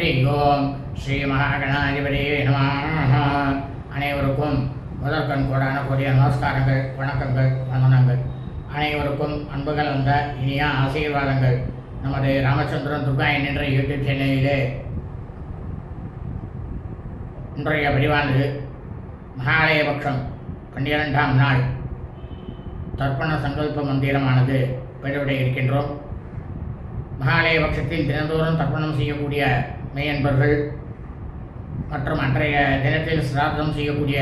ஹரி ஓம் ஸ்ரீ மகாகணாதிபதியே நம அனைவருக்கும் முதற்கண் கூடான கூடிய நமஸ்காரங்கள் வணக்கங்கள் வந்தனங்கள் அனைவருக்கும் அன்பு கலந்த இனிய ஆசீர்வாதங்கள். நமது ராமச்சந்திரன் துர்கா என்கின்ற யூடியூப் சேனலிலே இன்றைய பதிவானது மகாலயபக்ஷம் பன்னிரெண்டாம் நாள் தர்ப்பண சங்கல்ப மந்திரமானது பெருவிட இருக்கின்றோம். மகாலயபக்ஷத்தில் தினந்தோறும் தர்ப்பணம் செய்யக்கூடிய மெய்யன்பர்கள் மற்றும் அன்றைய தினத்தில் சிரார்த்தம் செய்யக்கூடிய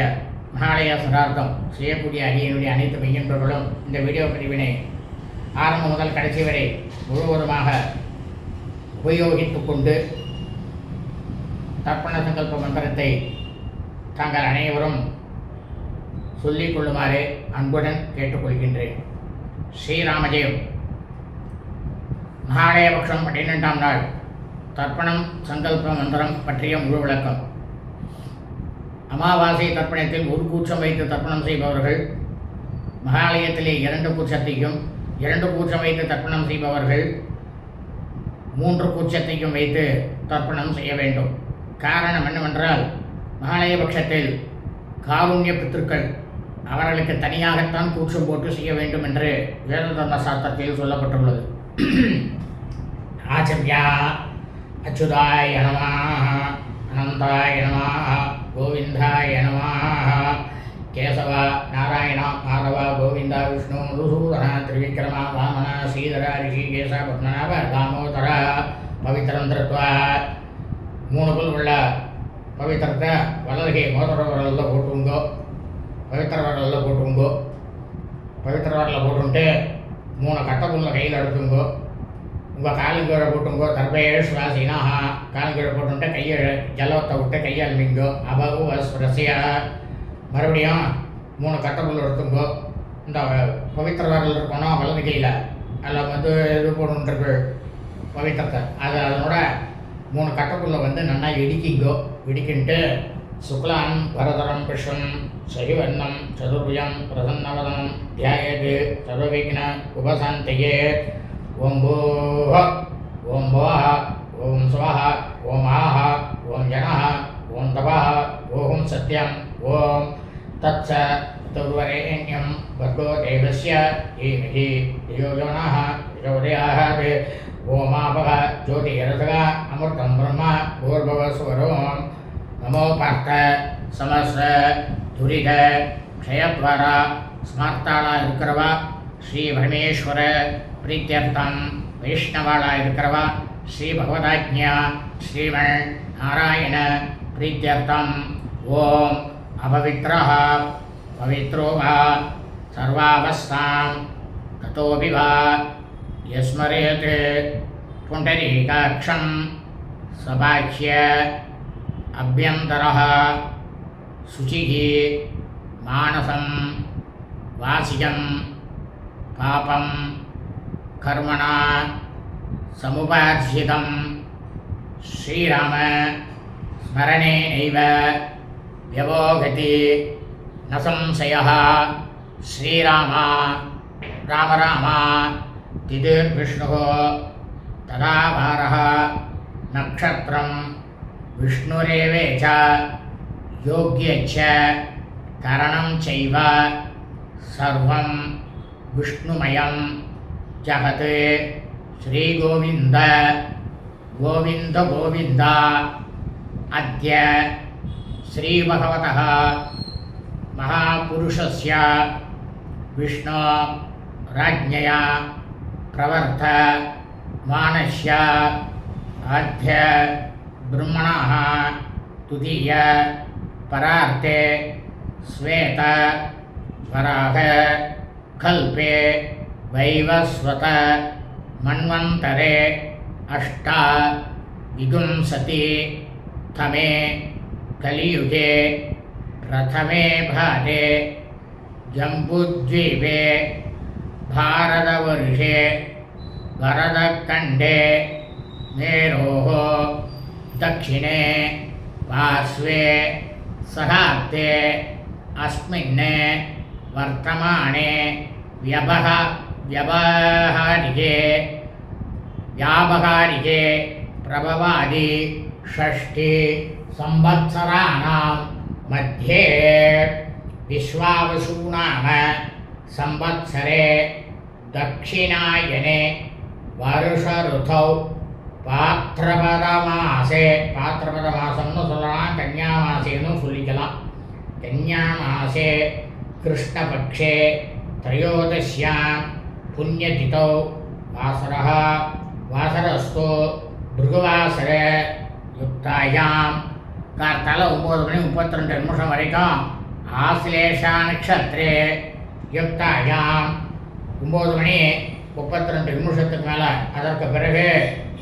மகாலய சிரார்த்தம் செய்யக்கூடிய அடியனுடைய அனைத்து மெய்யன்பர்களும் இந்த வீடியோ பிரிவினை ஆரம்பம் முதல் கடைசி வரை முழுவதுமாக உபயோகித்து கொண்டு தர்ப்பண சங்கல்ப மந்திரத்தை தாங்கள் அனைவரும் சொல்லிக் கொள்ளுமாறு அன்புடன் கேட்டுக்கொள்கின்றேன். ஸ்ரீராமஜெயம் மகாலயபக்ஷம் பன்னிரெண்டாம் நாள். தர்ப்பணம் சங்கல்ப மந்திரம் பற்றிய முழு விளக்கம். அமாவாசை தர்ப்பணத்தில் ஒரு கூச்சம் வைத்து தர்ப்பணம் செய்பவர்கள் மகாலயத்திலே இரண்டு கூச்சத்தையும் இரண்டு கூச்சம் வைத்து தர்ப்பணம் செய்பவர்கள் மூன்று கூச்சத்தையும் வைத்து தர்ப்பணம் செய்ய வேண்டும். காரணம் என்னவென்றால் மகாலய பட்சத்தில் காருண்ய பித்திருக்கள் அவர்களுக்கு தனியாகத்தான் கூச்சம் போட்டு செய்ய வேண்டும் என்று வேத தர்ம சாஸ்திரத்தில் சொல்லப்பட்டுள்ளது. ஆச்சரியா! அச்சுதாய நமாக அனந்தாய நமாக கோவிந்தாய நமாக கேசவ நாராயண மாதவ கோவிந்தா விஷ்ணு மதுசூதன திரிவிக்ரம வாமன ஸ்ரீதர ரிஷிகேச பத்மநாப தாமோதர பவித்திரம் திருத்வா. மூணு புல் உள்ள பவித்திரத்தை வலதுகை மோதிர வரலில் போட்டுங்கோ. பவித்திர வரலில் போட்டுங்கோ. பவித்திர வரலில் போட்டுன்ட்டு மூணு கட்டப்புல்ல கையில் எடுத்துங்கோ. உங்கள் காலும் போட்டுங்கோ தர்பேஸ்வாசினா சுவாசினாஹா கீழே போட்டுன்ட்டு கையை ஜலத்தை விட்டு கையால் மிங்கோ அபகு ரசியா மறுபடியும் மூணு கட்டப்புல் எடுத்துங்கோ இந்த பவித்திர வரல் இருக்கணும் வலது கையில். அதில் வந்து இது போடணுன்றது பவித்திரத்தை. அது அதனோட மூணு கட்டப்புல்ல வந்து நல்லா இடிக்கிங்கோ. இடிக்கின்ட்டு சுக்லான் பரதரம் கிருஷ்ணம் சகிவர்ணம் சதுர்பயம் பிரசன்னவதனம் தியாயது சர்வவிக்ன உபசாந்தையே. ஓம் பூஹ ஓம் போஹ ஓம் சுவஹ ஓம் ஆஹ ஓம் ஜனஹ ஓம் தபஹ ஓம் சத்யம் ஓம் தத்ச துர்வரேண்யம் வர்கோ தேவஸ்ய ஈமிஹி யோ யோனः யோதயாத் ஓமாபக ஜோதிரசக அமிர்தம் பிரம்ம பூர்வஸ்வரோம் நமோ பார்த்த சமஸ்த துரித க்ஷயத்வாரா ஸ்மார்த்தாளா இருக்கிறவா ஸ்ரீ பரமேஸ்வர பிரீத்தியர்த்தம் வைஷ்ணவாளாக இருக்கிறவா ஸ்ரீ பகவதாஜ்யா ஸ்ரீமள் நாராயண பிரீத்தியர்த்தம். ஓம் அபவித்ரஹ பவித்ரோ வா சர்வாவஸ்தாம். தத்தோபி வா. யஸ்மரேத் புண்டரீகாட்சம் சபாக்கிய அபியந்தரः சுச்சிः மானசம் வாசியம் பாபம் கர்மணா சமுபார்ஜிதம் ஸ்ரீராம ஸ்மரணே நைவ வியவோகதி நசம்சய ஸ்ரீராமா ராம ராமா திதிர்விஷ்ணு ததாபார நக்ஷத்திரம் விஷ்ணுரேவே ச யோக்கியச்ச கரணம் செய்வ சர்வம் விஷ்ணுமயம் जगत् श्रीगोविन्द, गोविन्द गोविन्द। अद्य श्रीभगवतः महापुरुषस्य विष्णु राज्ञया प्रवर्त मानस्य अद्य ब्रह्मणः तुदीय परार्थे श्वेत, वराह, कल्पे वैवस्वत मन्वन्तरे अष्टा विगुंसति तमे कलियुगे प्रथमे भाते जम्बुद्वीपे भारतवर्षे वरदखण्डे मेरोः दक्षिणे पार्श्वे सहाब्दे अस्मिन् वर्तमाने व्यवह व्यवहारिके व्यावहारिके प्रभवादि षष्टि संवत्सराणां मध्ये विश्वावसु नाम संवत्सरे दक्षिणायने வருஷருத்தௌ பாத்திரபத மாசே பாத்திரபத மாசம்னு சொல்லலாம் கன்யா மாசேன்னு சொல்லிக்கலாம் கன்யா மாசே கிருஷ்ணபக்ஷே त्रयोदश्यां पुण्यतिथौ वासरः வாசரஸ்து பிருகுவாசர யுக்தாயாம் கார்த்தால ஒம்பது மணி முப்பத்தி ரெண்டு நிமிஷம் வரைக்கும் ஆசிலேஷா நட்சத்திரே யுக்தாயாம் ஒம்பது மணி முப்பத்தி ரெண்டு நிமிஷத்துக்கு மேலே அதற்கு பிறகு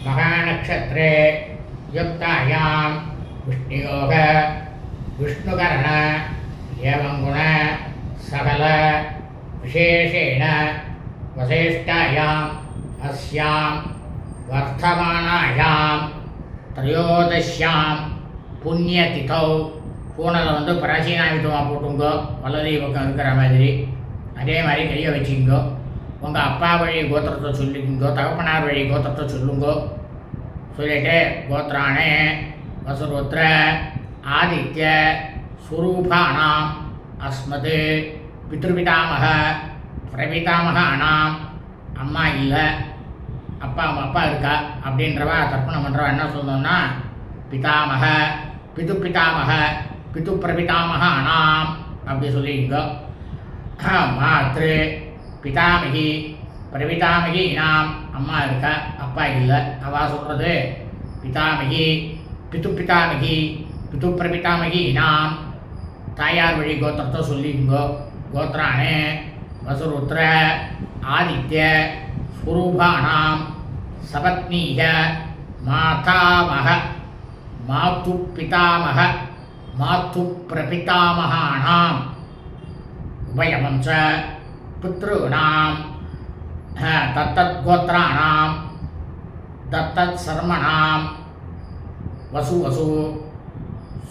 மகா நட்சத்திரே யுக்தாயாம் விஷ்ணுயோக விஷ்ணுகரண ஏவங்குண சகல விசேஷேண வசிஷ்டாயாம் அஸ்யாம் வர்த்தமானாயாம் திரையோதஷ்யாம் புண்ணியதிதௌ பூனலை வந்து பிராச்சீனாயுத்தமாக போட்டுங்கோ வலதை பக்கம் இருக்கிற மாதிரி. அதே மாதிரி கையை வச்சுக்கோ உங்கள் அப்பா வழி கோத்திரத்தை சொல்லிக்கோ தகப்பனார் வழி கோத்திரத்தை சொல்லுங்கோ. சொல்லிட்டு கோத்திரானே வசுருத்ர ஆதித்ய சுரூபானாம் அஸ்மது பித்ருபிதாமக பிரபிதாமகானாம் அம்மா இல்லை. அப்பா அப்பா இருக்கா? அப்படின்றவா தர்ப்பணம் பண்ணுறவா என்ன சொல்லணும்னா பிதாமக பிது பிதாமக பிது பிரபிதாமகானாம் அப்படி சொல்லிங்க மாத்ரு பிதாமகி பிரபிதாமகி நாம் அம்மா இருக்கா? அப்பா இல்லை. அவா சொல்கிறது பிதாமகி பிது பிதாமகி பிது பிரபிதாமகி நாம் தாயார் வழி கோத்திரத்தை சொல்லிங்கோ கோத்ரானே வசுருத்ர ஆதித்ய ஸ்வரூபானாம் சபத்னீய மாதாமக மாத்து பிதாமக மாத்து பிரபிதாமகானாம் உபயமம் ச பித்ருணாம் தத்தத்கோத்திராணாம் தத்தத் சர்மணாம் வசு வசு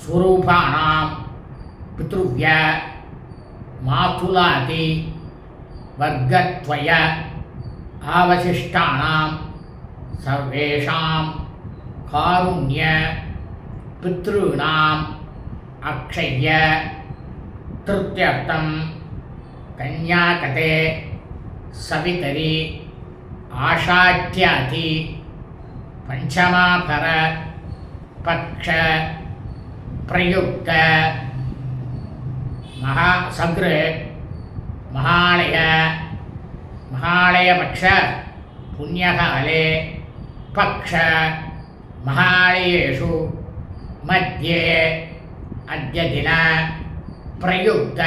ஸ்வரூபானாம் பித்ருவிய மாத்துலாதி வர்க்கத்வய ஆவசிஷ்டானாம் சர்வேஷாம் காருண்ய பித்ருணாம் அக்ஷய திருப்தியர்த்தம் கன்யாகதே சவிதரி ஆஷாட்யாதி பஞ்சமாபர பக்ஷ பிரயுக்த மகா மகாலய மகாலயபக்ஷ புண்ணியகாலே பக்ஷ மகாலயேஷு மத்தியே அத்திய தின பிரயுக்த.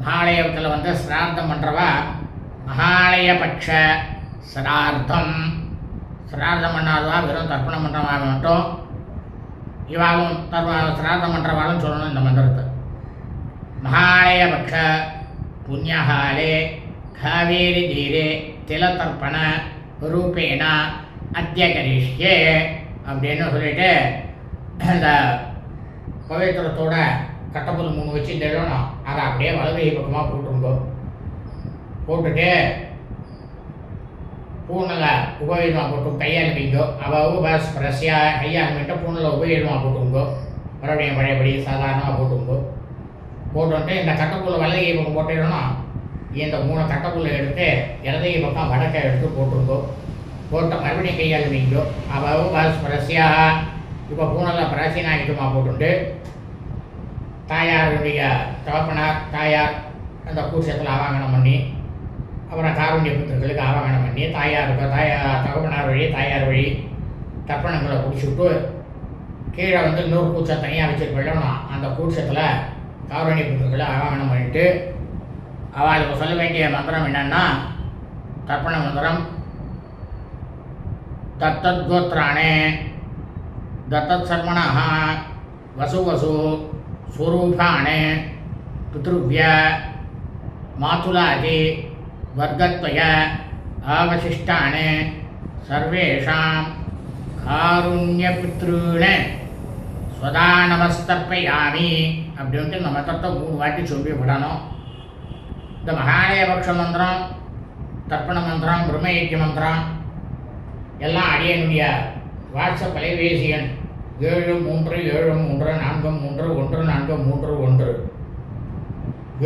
மகாலயத்தில் வந்து சிரார்த்தம் பண்ணுறவா மகாலயபக்ஷ சிரார்த்தம். சிரார்த்தம் பண்ணாதவா வெறும் தர்ப்பணம் பண்ணுறவா மட்டும். இவாளும் தர்ம சிரார்த்தம் பண்ணுறவாலும் சொல்லணும் இந்த மந்திரத்தை. மகாலயபக்ஷ புண்ணியகாலே காவேரி தீரே திலதர்ப்பண ரூபேண அத்தியகரிஷ்யே அப்படின்னு சொல்லிட்டு அந்த பவித்திரத்தோட கட்டப்புல் மூணு வச்சு எழுதணும் அதை அப்படியே வலதுகை பக்கமாக போட்டுருங்கோ போட்டுட்டு பூனில் உபயோகமாக போட்டு கையால் வைங்கோ அவள் உபாஸ் பிரசியாக கையால் விட்டு பூனில் உபயோகமாக போட்டுங்கோ மறுபடியும் பழையபடி சாதாரணமாக போட்டுங்கோ போட்டுட்டு இந்த கட்டக்குள்ள வலதுகை பக்கம் போட்டுடணும் இந்த மூணு கட்டைப்புல்லை எடுத்து இடதுகை பக்கம் வடக்கை எடுத்து போட்டிருந்தோம் போட்ட மறுபடியும் கையால் வீங்கோ அவ்வளவு பாஸ் பிரசியாக இப்போ பூனெல்லாம் பிராசீன ஆகிட்டுமா போட்டுண்டு. தாயாருடைய தகப்பனார் தாயார் அந்த கூச்சத்தில் ஆவாங்கனம் பண்ணி அப்புறம் காருண்ய புத்திரர்களுக்கு ஆவாகனம் பண்ணி தாயாருக்கு தாயார் தகப்பனார் வழி தாயார் வழி தர்ப்பணங்களை குடிச்சுட்டு கீழே வந்து இன்னொரு கூச்சம் தனியாக வச்சுட்டு விடணும் அந்த கூச்சத்தில் தாவரணி புத்தகங்களை ஆகமனம் பண்ணிட்டு அவளுக்கு சொல்ல வேண்டிய மந்திரம் என்னென்னா தர்ப்பண மந்திரம். தத்தத் கோத்ராணே தத்தத் சர்மணா வசு வசு ஸ்வரூபாணே பித்ருவிய மாதுலாதி வர்க்கத்வய அவசிஷ்டானே சர்வேஷாம் காருண்யபித்ருணே ஸ்வதா நமஸ்தர்ப்பயாமி. அப்படின்ட்டு நம்ம தத்தை மூணு வாட்டி சொல்லி விடணும். இந்த மகாலயபக்ஷ மந்திரம் தர்ப்பண மந்திரம் பிரம்மயக்கிய மந்திரம் எல்லாம் அடியனுடைய வாட்ஸ்அப் தொலைபேசி எண் ஏழு மூன்று ஏழு மூன்று நான்கு மூன்று ஒன்று நான்கு மூன்று ஒன்று.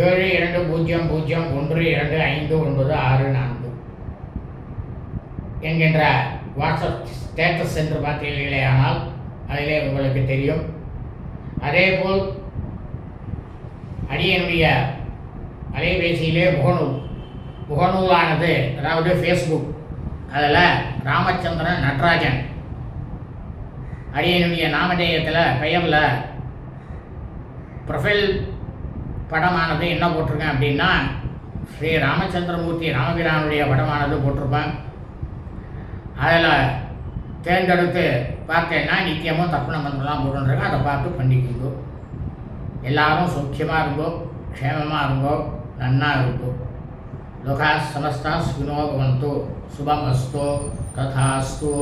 ஏழு இரண்டு பூஜ்ஜியம் பூஜ்ஜியம் ஒன்று இரண்டு ஐந்து ஒன்பது ஆறு நான்கு. என்கின்ற வாட்ஸ்அப் ஸ்டேட்டஸ் என்று பார்த்தீர்களே ஆனால் அதிலே உங்களுக்கு தெரியும். அதேபோல் அடியனுடைய அலைபேசியிலே முகநூல். முகநூலானது அதாவது ஃபேஸ்புக் அதில் ராமச்சந்திரன் நடராஜன். அடியனுடைய நாமதேயத்தில் பெயரில் ப்ரொஃபைல் படமானது என்ன போட்டிருக்கேன் அப்படின்னா ஸ்ரீ ராமச்சந்திரமூர்த்தி ராமபிரானுடைய படமானது போட்டிருப்பேன். அதில் தேர்ந்தெடுத்து பார்த்தேன்னா நித்தியமும் தர்ப்பணம் மந்திரம்லாம் போட்டுருக்கேன் அதை பார்த்து பண்ணிக்கிங்கோ எல்லாரும் சௌக்கியமாக இருங்கோ க்ஷேமமாக இருங்கோ நன்னா இருங்கோ. லோகா சமஸ்தா சுகினோ பவந்தோ. சுபமஸ்தோ. ததாஸ்தோ.